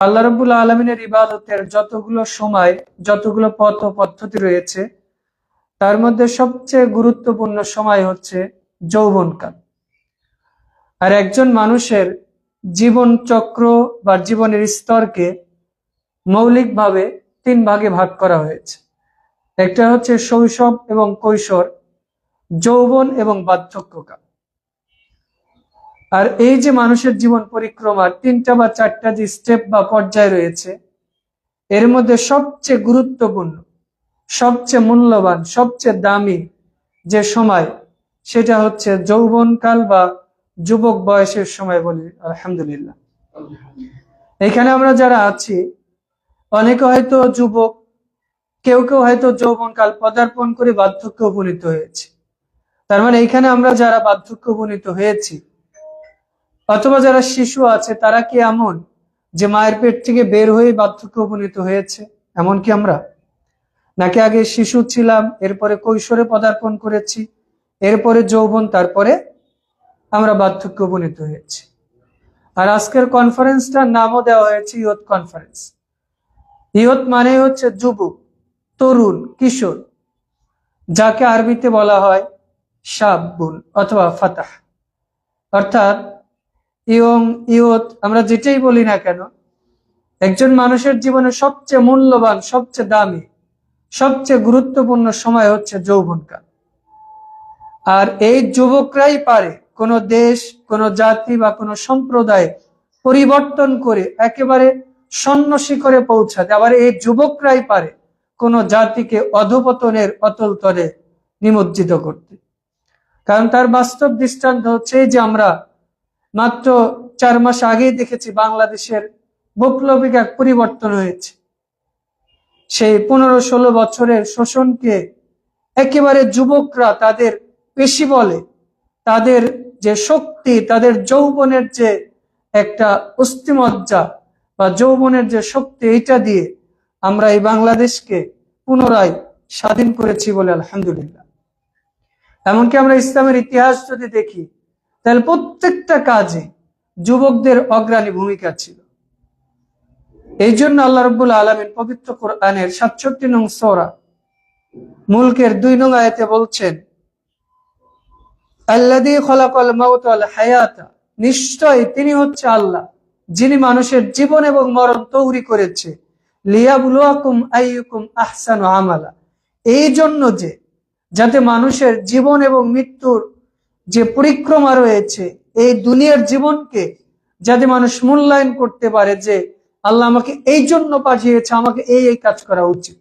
আল্লাহ রবুল্লা আলমিনের ইবাদতের যতগুলো সময়, যতগুলো পথ ও পদ্ধতি রয়েছে, তার মধ্যে সবচেয়ে গুরুত্বপূর্ণ সময় হচ্ছে যৌবনকাল। আর একজন মানুষের জীবন চক্র বা জীবনের স্তরকে মৌলিকভাবে তিন ভাগে ভাগ করা হয়েছে। একটা হচ্ছে শৈশব এবং কৈশোর, যৌবন এবং বার্ধক্যকাল। আর এই যে মানুষের জীবন পরিক্রমার তিনটা বা চারটা যে স্টেপ বা পর্যায় রয়েছে, এর মধ্যে সবচেয়ে গুরুত্বপূর্ণ, সবচেয়ে মূল্যবান, সবচেয়ে দামি যে সময়, সেটা হচ্ছে যৌবনকাল বা যুবক বয়সের সময় বলি, আলহামদুলিল্লাহ। এখানে আমরা যারা আছি, অনেকে হয়তো যুবক, কেউ কেউ হয়তো যৌবনকাল পদার্পণ করে বার্ধক্য উপনীত হয়েছে। তার মানে এখানে আমরা যারা বার্ধক্য উপনীত হয়েছি অথবা যারা শিশু আছে, তারা কি এমন যে মায়ের পেট থেকে বের হয়ে বার্ধক্য উপনীত হয়েছে? এমন কি আমরা? নাকি আগে শিশু ছিলাম, এরপরে কৈশোরে পদার্পণ করেছি, এরপরে যৌবন, তারপরে আমরা বার্ধক্য উপনীত হয়েছি। আর আজকের কনফারেন্সটার নামও দেওয়া হয়েছে ইয়ত কনফারেন্স ইয়ত মানে হচ্ছে যুবক, তরুণ, কিশোর, যাকে আরবিতে বলা হয় শাবুন অথবা ফাতাহ। অর্থাৎ ইয়ং, ইয়ত, আমরা যেটাই বলি না কেন, একজন মানুষের জীবনে সবচেয়ে মূল্যবান, সবচেয়ে দামি, সবচেয়ে গুরুত্বপূর্ণ সময় হচ্ছে যৌবনকাল। আর এই যুবকরাই পারে কোনো দেশ, কোনো জাতি বা কোনো সম্প্রদায় পরিবর্তন করে একেবারে স্বর্ণ শিখরে পৌঁছাতে। আবার এই যুবকরাই পারে কোন জাতিকে অধপতনের অতল তরে নিমজ্জিত করতে। কারণ তার বাস্তব দৃষ্টান্ত হচ্ছে যে আমরা মাত্র চার মাস আগেই দেখেছি বাংলাদেশের বৈপ্লবিক এক পরিবর্তন হয়েছে। সেই পনেরো ষোলো বছরের শোষণকে একেবারে যুবকরা তাদের পেশি বলে, তাদের যে শক্তি, তাদের যৌবনের যে একটা অস্থিমজ্জা বা যৌবনের যে শক্তি এটা দিয়ে আমরা এই বাংলাদেশকে পুনরায় স্বাধীন করেছি বলে আলহামদুলিল্লাহ। এমনকি আমরা ইসলামের ইতিহাস যদি দেখি তাহলে প্রত্যেকটা কাজে যুবকদের অগ্রণী ভূমিকা ছিল। এই জন্য আল্লাহ রব্বুল আলমিন পবিত্র কোরআনের সাতষট্টি নং সোরা মুলকের দুই নং আয়তে বলছেন নিশ্চয় তিনি হচ্ছে আল্লাহ, যিনি মানুষের জীবন এবং মরণ তৈরি করেছে। আমালা। এই জন্য যে, যাতে মানুষের জীবন এবং মৃত্যুর যে পরিক্রমা রয়েছে এই দুনিয়ার জীবনকে যাতে মানুষ মূল্যায়ন করতে পারে যে আল্লাহ আমাকে এই জন্য পাঠিয়েছে, আমাকে এই এই কাজ করা উচিত।